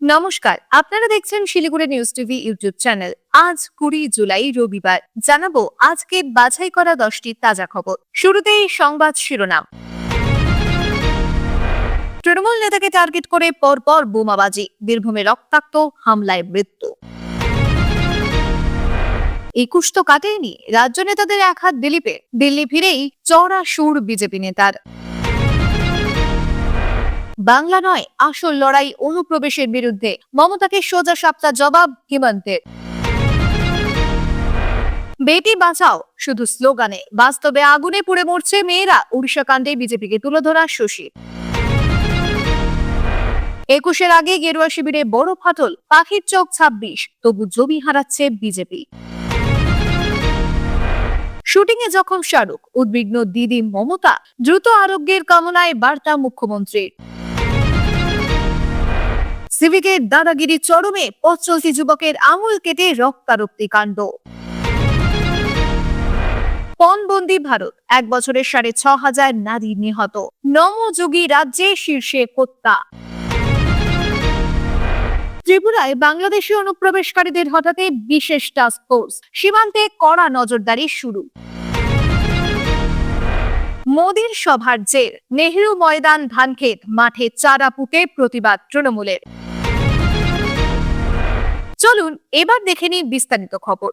নমস্কার, আপনারা দেখছেন Siliguri news TV YouTube channel আজ কুড়ি জুলাই, রবিবার। জানাব, আজকে বাছাই করা দশটি তাজা খবর। শুরুতেই সংবাদ শিরোনাম। তৃণমূল নেতাকে টার্গেট করে পরপর বোমাবাজি, বীরভূমে রক্তাক্ত হামলায় মৃত্যু। একুশ তো কাটেনি, রাজ্য নেতাদের এক হাত দিলীপে দিল্লি ফিরেই চড়া সুর বিজেপি নেতার। বাংলা নয়, আসল লড়াই অনুপ্রবেশের বিরুদ্ধে। মমতাকে সোজা সাপ্তা জবাব হিমন্তের। বেটি বাঁচাও, শুধু স্লোগানে। বাস্তবে আগুনে পুড়ে মরছে মেয়েরা, উড়িষ্যা কাণ্ডে বিজেপিকে তুলে ধরা শশী। একুশের আগে গেরুয়া শিবিরে বড় ফাটল, পাখির চোখ ছাব্বিশ, তবু জমি হারাচ্ছে বিজেপি। শুটিং এ জখম শাহরুখ, উদ্বিগ্ন দিদি মমতা, দ্রুত আরোগ্যের কামনায় বার্তা মুখ্যমন্ত্রীর। সিভিকের দাদাগিরি চরমে পথ চলতি যুবকের আঙুল কেটে রক্তারক্তি কাণ্ড। পণবন্দি ভারত, এক বছরের সাড়ে ছ হাজার নারী নিহত। নমযোগী রাজ্যে শীর্ষে হত্যা ত্রিপুরায় বাংলাদেশি অনুপ্রবেশকারীদের হঠাতে বিশেষ টাস্ক ফোর্স সীমান্তে কড়া নজরদারি শুরু। মোদীর সভার জের, নেহেরু ময়দান ধানক্ষেত মাঠে চারা পুঁতে প্রতিবাদ তৃণমূলের। চলুন এবার দেখে নিন বিস্তারিত খবর।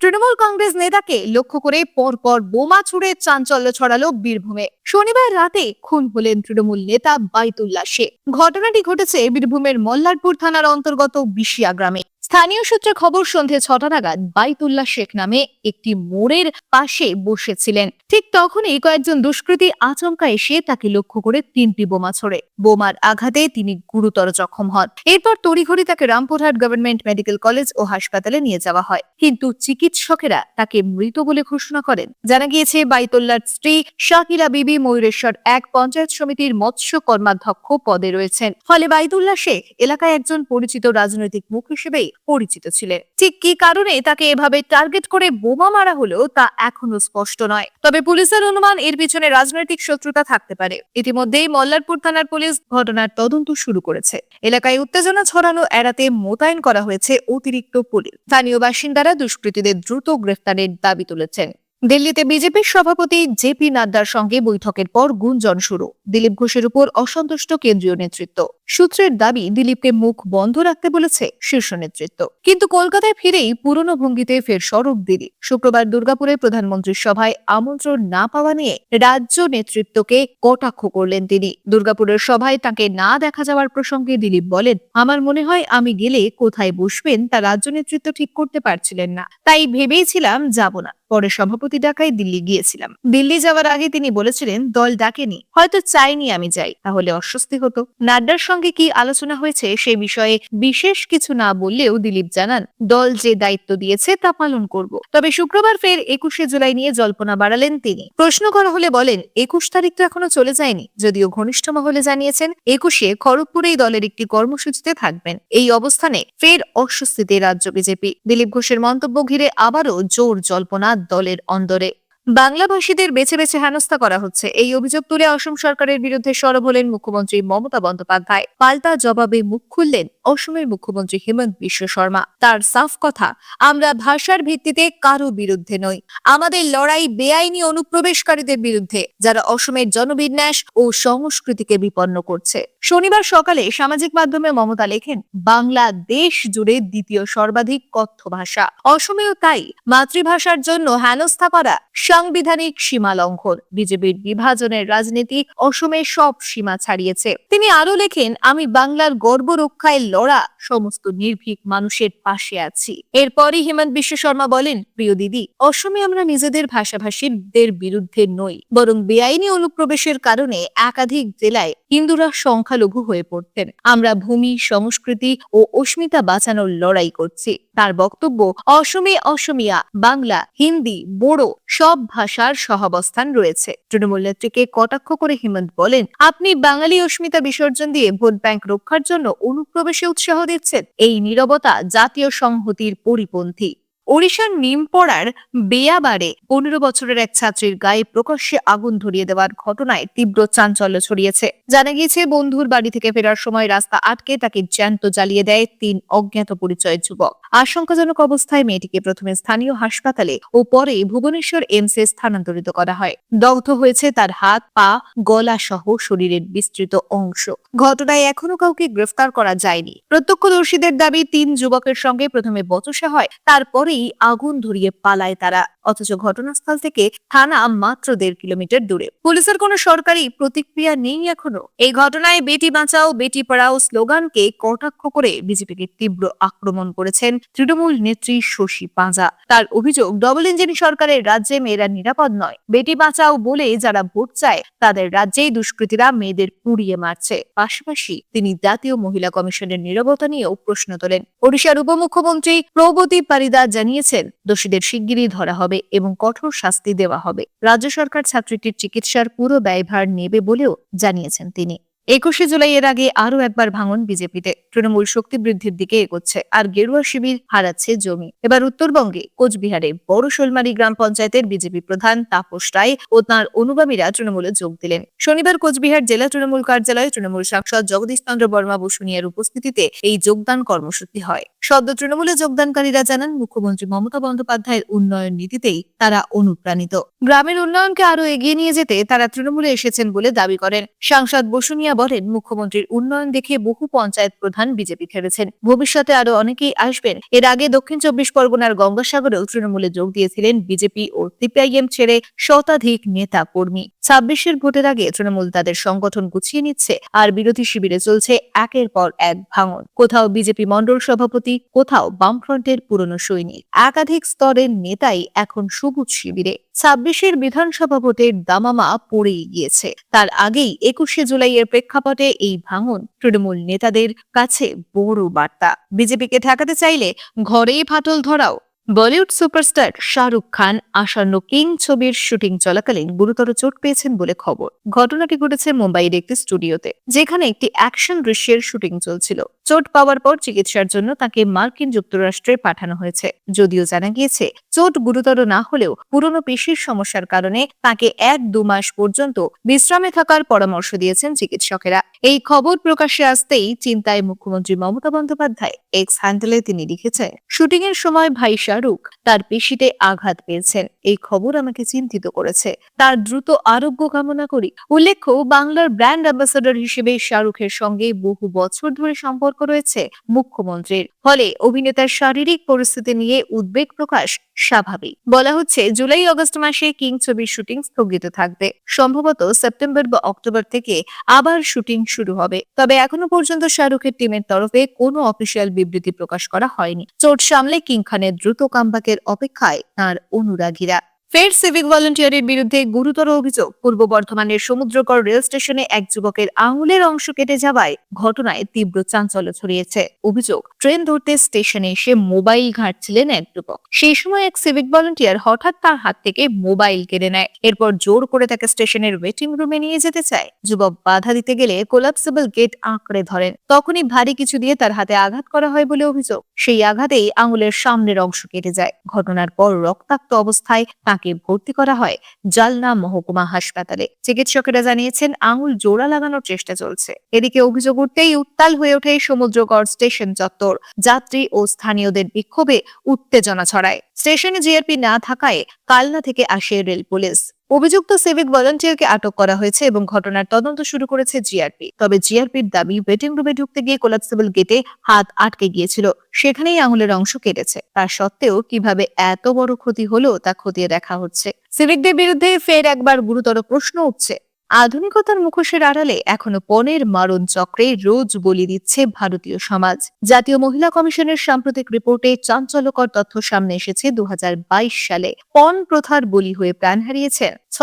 তৃণমূল কংগ্রেস নেতাকে লক্ষ্য করে পরপর বোমা ছুড়ে চাঞ্চল্য ছড়ালো বীরভূমে। শনিবার রাতে খুন হলেন তৃণমূল নেতা বাইতুল্লা শেখ ঘটনাটি ঘটেছে বীরভূমের মল্লারপুর থানার অন্তর্গত বিশিয়া গ্রামে। স্থানীয় সূত্রে খবর, সন্ধে ছটা নাগাদ বাইতুল্লাহ শেখ নামে একটি মোড়ের পাশে বসেছিলেন। ঠিক তখনই কয়েকজন দুষ্কৃতী আচমকা এসে তাকে লক্ষ্য করে তিনটি বোমা ছোড়ে। বোমার আঘাতে তিনি গুরুতর জখম হন। এরপর তড়িঘড়ি তাকে রামপুরহাট গভর্নমেন্ট মেডিকেল কলেজ ও হাসপাতালে নিয়ে যাওয়া হয়। কিন্তু চিকিৎসকেরা তাকে মৃত বলে ঘোষণা করেন। জানা গিয়েছে, বাইতুল্লার স্ত্রী শাকিলা বিবি ময়ূরেশ্বর এক পঞ্চায়েত সমিতির মৎস্য কর্মাধ্যক্ষ পদে রয়েছেন। ফলে বাইতুল্লাহ শেখ এলাকায় একজন পরিচিত রাজনৈতিক মুখ হিসেবেই পরিচিত ছিলেন ঠিক কি কারণে তাকে এভাবে টার্গেট করে বোমা মারা হলো তা এখনও স্পষ্ট নয়। তবে পুলিশের অনুমান এর পিছনে রাজনৈতিক শত্রুতা থাকতে পারে। ইতিমধ্যেই মল্লারপুর থানার পুলিশ ঘটনার তদন্ত শুরু করেছে। এলাকায় উত্তেজনা ছড়ানো এড়াতে মোতায়েন করা হয়েছে অতিরিক্ত পুলিশ। স্থানীয় বাসিন্দারা দুষ্কৃতীদের দ্রুত গ্রেফতারের দাবি তুলেছেন। দিল্লিতে বিজেপির সভাপতি জেপি নাড্ডার সঙ্গে বৈঠকের পর গুঞ্জন শুরু। দিলীপ ঘোষের উপর অসন্তুষ্ট কেন্দ্রীয় নেতৃত্ব। সূত্রের দাবি, দিলীপকে মুখ বন্ধ রাখতে বলেছে শীর্ষ নেতৃত্ব। কিন্তু কলকাতায় ফিরেই পুরনো ভঙ্গিতে ফের সড়ক দিলীপ। শুক্রবার দুর্গাপুরে প্রধানমন্ত্রীর সভায় আমন্ত্রণ না পাওয়া নিয়ে রাজ্য নেতৃত্বকে কটাক্ষ করলেন তিনি। দুর্গাপুরের সভায় তাকে না দেখা যাওয়ার প্রসঙ্গে দিলীপ বলেন, আমার মনে হয় আমি গেলে কোথায় বসবেন তা রাজ্য নেতৃত্ব ঠিক করতে পারছিলেন না। তাই ভেবেইছিলাম যাব না। পরে সভাপতি ডাকায় দিল্লি গিয়েছিলাম। দিল্লি যাওয়ার আগে তিনি বলেছিলেন, দল ডাকেনি, হয়তো চাইনি আমি যাই, তাহলে অস্বস্তি হতো। নাড্ডার সঙ্গে কি আলোচনা হয়েছে সে বিষয়ে বিশেষ কিছু না বললেও দিলীপ জানান, দল যে দায়িত্ব দিয়েছে তা পালন করব। তবে শুক্রবার ফের একুশে জুলাই নিয়ে জল্পনা বাড়ালেন তিনি। প্রশ্ন করা হলে বলেন, একুশ তারিখ তো এখনও চলে যায়নি। যদিও ঘনিষ্ঠ মহলে জানিয়েছেন, একুশে খড়গপুরেই দলের একটি কর্মসূচিতে থাকবেন। এই অবস্থানে ফের অস্বস্তিতে রাজ্য বিজেপি। দিলীপ ঘোষের মন্তব্য ঘিরে আবারও জোর জল্পনা দলের অন্দরে বাংলাভাষীদের বেছে বেছে হেনস্থা করা হচ্ছে। এই অভিযোগ তুলে অসম সরকারের বিরুদ্ধে সরব হলেন মুখ্যমন্ত্রী মমতা বন্দ্যোপাধ্যায়। পাল্টা জবাবে মুখ খুললেন অসমের মুখ্যমন্ত্রী হেমন্ত বিশ্ব শর্মা। তার সাফ কথা, আমরা ভাষার ভিত্তিতে কারও বিরুদ্ধে নই। আমাদের লড়াই বেআইনি অনুপ্রবেশকারীদের বিরুদ্ধে, যারা অসমের জনবিন্যাস ও সংস্কৃতিকে বিপন্ন করছে। শনিবার সকালে সামাজিক মাধ্যমে মমতা লেখেন বাংলা দেশ জুড়ে দ্বিতীয় সর্বাধিক কথ্য ভাষা। অসমেও তাই, মাতৃভাষার জন্য হেনস্থা করা সাংবিধানিক সীমা লঙ্ঘন। বিজেপির বিভাজনের রাজনীতি অসমে সব সীমা ছাড়িয়েছে। তিনি আরও লেখেন, আমি বাংলার গর্ব রক্ষায় লড়া সমস্ত নির্ভীক মানুষের পাশে আছি। এরপরই হেমন্ত বিশ্ব শর্মা বলেন, প্রিয় দিদি, অসমে আমরা নিজেদের ভাষাভাষীদের বিরুদ্ধে নই, বরং বেআইনি অনুপ্রবেশের কারণে একাধিক জেলায় হিন্দুরা সংখ্যালঘু হয়ে পড়তেন। আমরা ভূমি, সংস্কৃতি ও অস্মিতা বাঁচানোর লড়াই করছি। তার বক্তব্য, অসমে অসমিয়া, বাংলা, হিন্দি, বোড়ো সব ভাষার সহাবস্থান রয়েছে। তৃণমূল নেত্রীকে কটাক্ষ করে হেমন্ত বলেন, আপনি বাঙালি অস্মিতা বিসর্জন দিয়ে ভোট ব্যাংক রক্ষার জন্য অনুপ্রবেশে উৎসাহ দিচ্ছেন। এই নিরবতা জাতীয় সংহতির পরিপন্থী। ওড়িশার নিমপড়ার বেয়াবারে পনেরো বছরের এক ছাত্রীর গায়ে প্রকাশ্যে আগুন ধরিয়ে দেওয়ার ঘটনায় তীব্র চাঞ্চল্য ছড়িয়েছে। জানা গিয়েছে, বন্ধুর বাড়ি থেকে ফেরার সময় রাস্তা আটকে তাকে জ্যান্ত জ্বালিয়ে দেয় তিন অজ্ঞাত পরিচয়ের যুবক। আশঙ্কাজনক অবস্থায় মেয়েটিকে প্রথমে স্থানীয় হাসপাতালে ও পরে ভুবনেশ্বর এমসে স্থানান্তরিত করা হয়। দগ্ধ হয়েছে তার হাত, পা, গলা সহ শরীরের বিস্তৃত অংশ। ঘটনায় এখনও কাউকে গ্রেফতার করা যায়নি। প্রত্যক্ষদর্শীদের দাবি, তিন যুবকের সঙ্গে প্রথমে বচসা হয়, তারপরেই আগুন ধরিয়ে পালায় তারা। অথচ ঘটনাস্থল থেকে থানা মাত্র দেড় কিলোমিটার দূরে। পুলিশের কোনো সরকারি প্রতিক্রিয়া নেই এখনও। এই ঘটনায় বেটি বাঁচাও, বেটি পড়াও স্লোগানকে কটাক্ষ করে বিজেপিকে তীব্র আক্রমণ করেছেন তৃণমূল নেত্রী শশী পাঁজা। তার অভিযোগ ডবল ইঞ্জিন সরকারের রাজ্যে মেয়েরা নিরাপদ নয়। বেটি বাঁচাও বলে যারা ভোট চায়, তাদের রাজ্যেই দুষ্কৃতীরা মেয়েদের পুড়িয়ে মারছে। পাশাপাশি তিনি জাতীয় মহিলা কমিশনের নিরবতা নিয়েও প্রশ্ন তোলেন। ওড়িশার উপমুখ্যমন্ত্রী প্রগতি পারিদা জানিয়েছেন, দোষীদের শিগগিরই ধরা হবে এবং কঠোর শাস্তি দেওয়া হবে। রাজ্য সরকার ছাত্রীটির চিকিৎসার পুরো ব্যয়ভার নেবে বলেও জানিয়েছেন তিনি। একুশে জুলাই এর আগে আরও একবার ভাঙন বিজেপিতে। তৃণমূল শক্তি বৃদ্ধির দিকে এগোচ্ছে। আর গেরুয়া শিবির হারাচ্ছে জমি। এবার উত্তরবঙ্গে কোচবিহারে বড় শোলমারি গ্রাম পঞ্চায়েতের বিজেপি প্রধান তাপস রায় ও তাঁর অনুগামীরা তৃণমূলে যোগ দিলেন। শনিবার কোচবিহার জেলা তৃণমূল কার্যালয়ে তৃণমূল সাংসদ জগদীশ চন্দ্র বর্মা বসুনিয়ার উপস্থিতিতে এই যোগদান কর্মসূচি হয়। সদ্য তৃণমূলে যোগদানকারীরা জানান, মুখ্যমন্ত্রী মমতা বন্দ্যোপাধ্যায়ের উন্নয়ন নীতিতেই তারা অনুপ্রাণিত। গ্রামের উন্নয়নকে আরও এগিয়ে নিয়ে যেতে তারা তৃণমূলে এসেছেন বলে দাবি করেন। সাংসদ বসুনিয়া বলেন, মুখ্যমন্ত্রীর উন্নয়ন দেখে বহু পঞ্চায়েত প্রধান বিজেপি ছেড়েছেন ভবিষ্যতে আরও অনেকেই আসবেন। এর আগে দক্ষিণ চব্বিশ পরগনার গঙ্গাসাগরেও তৃণমূলে যোগ দিয়েছিলেন বিজেপি ও সিপিআইএম ছেড়ে শতাধিক নেতা কর্মী। ছাব্বিশের ভোটের আগে তৃণমূল তাদের সংগঠন গুছিয়ে নিচ্ছে আর বিরোধী শিবিরে চলছে একের পর এক ভাঙন। কোথাও বিজেপি মণ্ডল সভাপতি, কোথাও বামফ্রন্টের পুরনো সৈনিক। একাধিক স্তরের নেতাই এখন সবুজ শিবিরে। ছাব্বিশের বিধানসভা ভোটের দামামা পড়েই গিয়েছে। তার আগেই একুশে জুলাইয়ের প্রেক্ষাপটে এই ভাঙন তৃণমূল নেতাদের কাছে বড় বার্তা। বিজেপিকে ঠেকাতে চাইলে ঘরেই ফাটল ধরাও বলিউড সুপারস্টার শাহরুখ খান, আসন্ন কিং ছবির শুটিং চলাকালীন গুরুতর চোট পেয়েছেন বলে খবর। ঘটনাটি ঘটেছে মুম্বাইয়ের একটি স্টুডিওতে, যেখানে একটি অ্যাকশন দৃশ্যের শুটিং চলছিল। চোট পাওয়ার পর চিকিৎসার জন্য তাকে মার্কিন যুক্তরাষ্ট্রে পাঠানো হয়েছে। যদিও জানা গিয়েছে, চোট গুরুতর না হলেও পুরনো পেশির সমস্যার কারণে তাকে এক দু মাস পর্যন্ত বিশ্রামে থাকার পরামর্শ দিয়েছেন চিকিৎসকেরা। এই খবর প্রকাশ্যে আসতেই চিন্তায় মুখ্যমন্ত্রী মমতা বন্দ্যোপাধ্যায় এক্স হ্যান্ডেলে তিনি লিখেছেন শুটিং এর সময় ভাই শাহরুখ তার পেশিতে আঘাত পেয়েছেন। এই খবর আমাকে চিন্তিত করেছে। তার দ্রুত আরোগ্য কামনা করি। উল্লেখ্য, বাংলার ব্র্যান্ড অ্যাম্বাসাডর হিসেবে শাহরুখের সঙ্গে বহু বছর ধরে সম্পর্ক রয়েছে মুখ্যমন্ত্রীর। ফলে অভিনেতার শারীরিক পরিস্থিতি নিয়ে উদ্বেগ প্রকাশ স্বাভাবিক। বলা হচ্ছে, জুলাই আগস্ট মাসে কিং ছবির শুটিং স্থগিত থাকবে। সম্ভবত সেপ্টেম্বর বা অক্টোবর থেকে আবার শুটিং শুরু হবে। তবে এখনও পর্যন্ত শাহরুখের টিমের তরফে কোনো অফিসিয়াল বিবৃতি প্রকাশ করা হয়নি। চোট সামলে কিং খানের দ্রুত কামবাকের অপেক্ষায় তাঁর অনুরাগীরা। ফের সিভিক ভলান্টিয়ারের বিরুদ্ধে গুরুতর অভিযোগ। পূর্ব বর্ধমানের সমুদ্রকর রেল স্টেশনে এক যুবকের আঙুলের অংশ কেটে যাওয়ায় ঘটনায় তীব্র চাঞ্চল্য ছড়িয়েছে। অভিযোগ, ট্রেন ধরতে স্টেশনে এসে মোবাইল ঘাঁটছিলেন এক যুবক। সেই সময় এক সিভিক ভলান্টিয়ার হঠাৎ তার হাত থেকে মোবাইল কেড়ে নেয়। এরপর জোর করে তাকে স্টেশনের ওয়েটিং রুমে নিয়ে যেতে চায়। যুবক বাধা দিতে গেলে কোলাপসেবল গেট আঁকড়ে ধরেন। তখনই ভারী কিছু দিয়ে তার হাতে আঘাত করা হয় বলে অভিযোগ। সেই আঘাতেই আঙুলের সামনের অংশ কেটে যায়। ঘটনার পর রক্তাক্ত অবস্থায় তাকে ভর্তি করা হয় জালনা মহকুমা হাসপাতালে। চিকিৎসকেরা জানিয়েছেন, আঙুল জোড়া লাগানোর চেষ্টা চলছে। এদিকে অভিযোগ উঠতেই উত্তাল হয়ে ওঠে সমুদ্রগড় স্টেশন চত্বর। যাত্রী ও স্থানীয়দের বিক্ষোভে উত্তেজনা ছড়ায়। স্টেশনে জিআরপি না থাকায় কালনা থেকে আসে রেল পুলিশ। অভিযুক্ত সিভিক ভলান্টিয়ারকে আটক করা হয়েছে এবং ঘটনার তদন্ত শুরু করেছে জিআরপি তবে জিআরপির দাবি ওয়েটিং রুমে ঢুকতে গিয়ে কোলাপসেবল গেটে হাত আটকে গিয়েছিল। সেখানেই আঙুলের অংশ কেটেছে। তার সত্ত্বেও কীভাবে এত বড় ক্ষতি হলো তা খতিয়ে দেখা হচ্ছে। সিভিকদের বিরুদ্ধে ফের একবার গুরুতর প্রশ্ন উঠছে। আধুনিকতার মুখোশের আড়ালে এখনও পণের মারণ চক্রে রোজ বলি দিচ্ছে ভারতীয় সমাজ। জাতীয় মহিলা কমিশনের সাম্প্রতিক রিপোর্টে চাঞ্চল্যকর তথ্য সামনে এসেছে দু হাজার বাইশ সালে। পণ প্রথার বলি হয়ে প্রাণ হারিয়েছেন ছ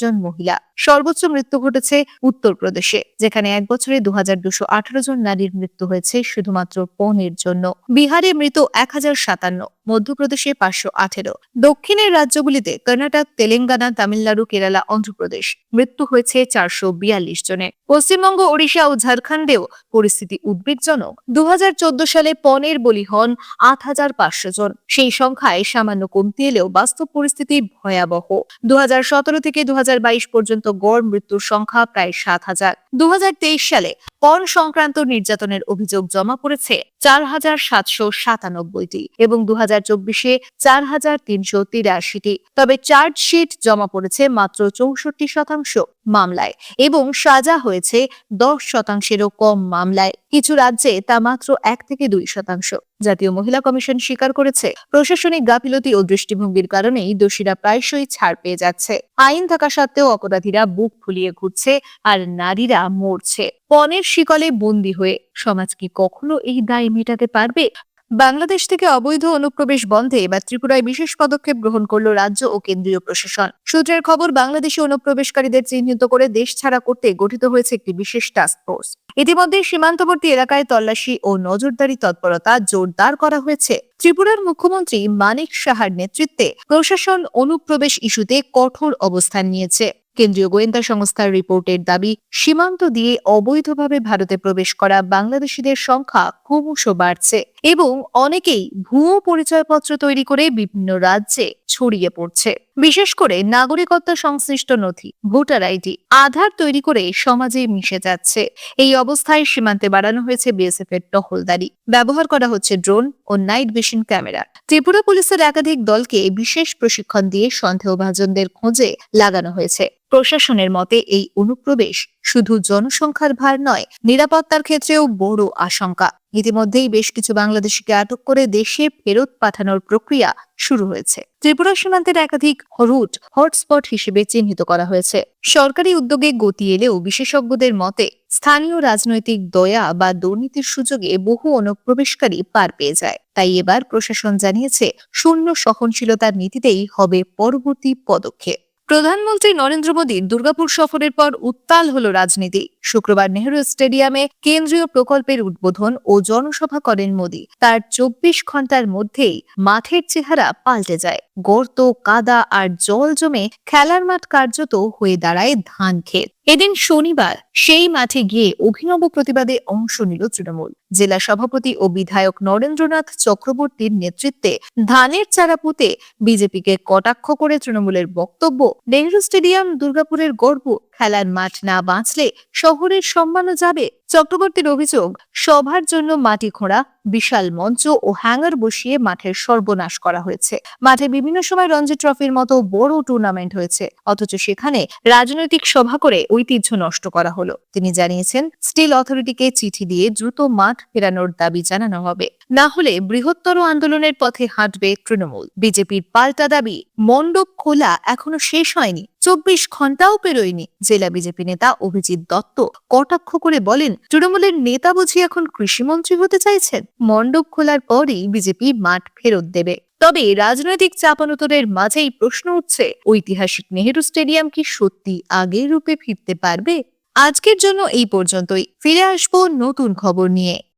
জন মহিলা। সর্বোচ্চ মৃত্যু ঘটেছে উত্তরপ্রদেশে, যেখানে এক বছরে দু জন নারীর মৃত্যু হয়েছে শুধুমাত্র পণের জন্য। বিহারে মৃত এক মধ্যপ্রদেশে পাঁচশো আঠেরো। দক্ষিণের রাজ্যগুলিতে কর্ণাটক, তেলেঙ্গানা, তামিলনাড়ু, কেরালা, অন্ধ্রপ্রদেশ। শেষ মৃত্যু হয়েছে চারশো বিয়াল্লিশ জনের পশ্চিমবঙ্গ, ওড়িশা ও ঝাড়খণ্ডেও পরিস্থিতি উদ্বেগজনক। দু হাজার চোদ্দ সালে পনেরো বলি হন আট হাজার পাঁচশো জন। সেই সংখ্যায় সামান্য কমতি এলেও বাস্তব পরিস্থিতি ভয়াবহ। দু হাজার সতেরো থেকে দু হাজার বাইশ পর্যন্ত গড় মৃত্যুর সংখ্যা প্রায় সাত হাজার। দু সালে পণ সংক্রান্ত নির্যাতনের অভিযোগ জমা পড়েছে চার হাজার সাতশো সাতানব্বইটি এবং দু হাজার চব্বিশে চার হাজার তিনশো তিরাশিটি। তবে চার্জশিট জমা পড়েছে মাত্র চৌষট্টি শতাংশ মামলায় এবং সাজা হয়েছে দশ শতাংশেরও কম মামলায়। কিছু রাজ্যে তা মাত্র এক থেকে দুই শতাংশ। জাতীয় মহিলা কমিশন স্বীকার করেছে, প্রশাসনিক গাফিলতি ও দৃষ্টিভঙ্গির কারণেই দোষীরা প্রায়শই ছাড় পেয়ে যাচ্ছে। আইন থাকা সত্ত্বেও অপরাধীরা বুক ফুলিয়ে ঘুরছে আর নারীরা মরছে। পনেরো শিকলে বন্দি হয়ে সমাজ কি কখনো এই দায় মেটাতে পারবে? বাংলাদেশ থেকে অবৈধ অনুপ্রবেশ বন্ধে এবার ত্রিপুরায় বিশেষ পদক্ষেপ গ্রহণ করল রাজ্য ও কেন্দ্রীয় প্রশাসন। সূত্রের খবর, বাংলাদেশি অনুপ্রবেশকারীদের চিহ্নিত করে দেশ ছাড়া করতে গঠিত হয়েছে একটি বিশেষ টাস্ক ফোর্স ইতিমধ্যে সীমান্তবর্তী এলাকায় তল্লাশি ও নজরদারি তৎপরতা জোরদার করা হয়েছে। ত্রিপুরার মুখ্যমন্ত্রী মানিক সাহার নেতৃত্বে প্রশাসন অনুপ্রবেশ ইস্যুতে কঠোর অবস্থান নিয়েছে। কেন্দ্রীয় গোয়েন্দা সংস্থার রিপোর্টের দাবি, সীমান্ত দিয়ে অবৈধভাবে ভারতে প্রবেশ করা বাংলাদেশিদের সংখ্যা ক্রমশ বাড়ছে এবং অনেকেই ভুয়ো পরিচয়পত্র তৈরি করে বিভিন্ন রাজ্যে ছড়িয়ে পড়ছে। বিশেষ করে নাগরিকত্ব সংশ্লিষ্ট নথি, ভোটার আইডি, আধার তৈরি করে সমাজে মিশে যাচ্ছে। এই অবস্থায় সীমান্তে বাড়ানো হয়েছে বিএসএফ এর টহলদারি। ব্যবহার করা হচ্ছে ড্রোন ও নাইট ভিশন ক্যামেরা। ত্রিপুরা পুলিশের একাধিক দলকে বিশেষ প্রশিক্ষণ দিয়ে সন্দেহভাজনদের খোঁজে লাগানো হয়েছে। প্রশাসনের মতে, এই অনুপ্রবেশ শুধু জনসংখ্যার ভার নয়, নিরাপত্তার ক্ষেত্রেও বড় আশঙ্কা। ইতিমধ্যেই বেশ কিছু বাংলাদেশিকে আটক করে দেশে ফেরত পাঠানোর প্রক্রিয়া শুরু হয়েছে। ত্রিপুরা সীমান্তের একাধিক রুট হটস্পট হিসেবে চিহ্নিত করা হয়েছে। সরকারি উদ্যোগে গতি এলেও বিশেষজ্ঞদের মতে, স্থানীয় রাজনৈতিক দয়া বা দুর্নীতির সুযোগে বহু অনুপ্রবেশকারী পার পেয়ে যায়। তাই এবার প্রশাসন জানিয়েছে, শূন্য সহনশীলতার নীতিতেই হবে পরবর্তী পদক্ষেপ। প্রধানমন্ত্রী নরেন্দ্র মোদীর দুর্গাপুর সফরের পর উত্তাল হল রাজনীতি। শুক্রবার নেহরু স্টেডিয়ামে কেন্দ্রীয় প্রকল্পের উদ্বোধন ও জনসভা করেন মোদী। তার চব্বিশ ঘণ্টার মধ্যেই মাঠের চেহারা পাল্টে যায়। গর্ত, কাদা আর জল জমে খেলার মাঠ কার্যত হয়ে দাঁড়ায় ধান ক্ষেত এদিন শনিবার সেই মাঠে গিয়ে অভিনব প্রতিবাদে অংশ নিল তৃণমূল। জেলা সভাপতি ও বিধায়ক নরেন্দ্রনাথ চক্রবর্তীর নেতৃত্বে ধানের চারা পুঁতে বিজেপিকে কটাক্ষ করে তৃণমূলের বক্তব্য নেহরু স্টেডিয়াম, দুর্গাপুরের গর্ব খেলার মাঠ না বাঁচলে শহরের সম্মানও যাবে। চক্রবর্তীর অভিযোগ সভার জন্য মাটি খোঁড়া, বিশাল মঞ্চ ও হ্যাঙ্গার বসিয়ে মাঠের সর্বনাশ করা হয়েছে। মাঠে বিভিন্ন সময় রঞ্জি ট্রফির মতো বড় টুর্নামেন্ট হয়েছে। অথচ সেখানে রাজনৈতিক সভা করে ঐতিহ্য নষ্ট করা হলো। তিনি জানিয়েছেন, স্টিল অথরিটিকে চিঠি দিয়ে দ্রুত মাঠ ফেরানোর দাবি জানানো হবে। না হলে বৃহত্তর আন্দোলনের পথে হাঁটবে তৃণমূল। বিজেপির পাল্টা দাবি, মণ্ডপ খোলা এখনও শেষ হয়নি। চব্বিশ ঘন্টাও পেরোয়নি। জেলা বিজেপি নেতা অভিজিৎ দত্ত কটাক্ষ করে বলেন, তৃণমূলের নেতা বুঝি এখন কৃষিমন্ত্রী হতে চাইছেন? মণ্ডপ খোলার পরই বিজেপি মাঠ ফেরত দেবে। তবে রাজনৈতিক চাপানোতরের মাঝেই প্রশ্ন উঠছে, ঐতিহাসিক নেহেরু স্টেডিয়াম কি সত্যি আগের রূপে ফিরতে পারবে? আজকের জন্য এই পর্যন্তই। ফিরে আসব নতুন খবর নিয়ে।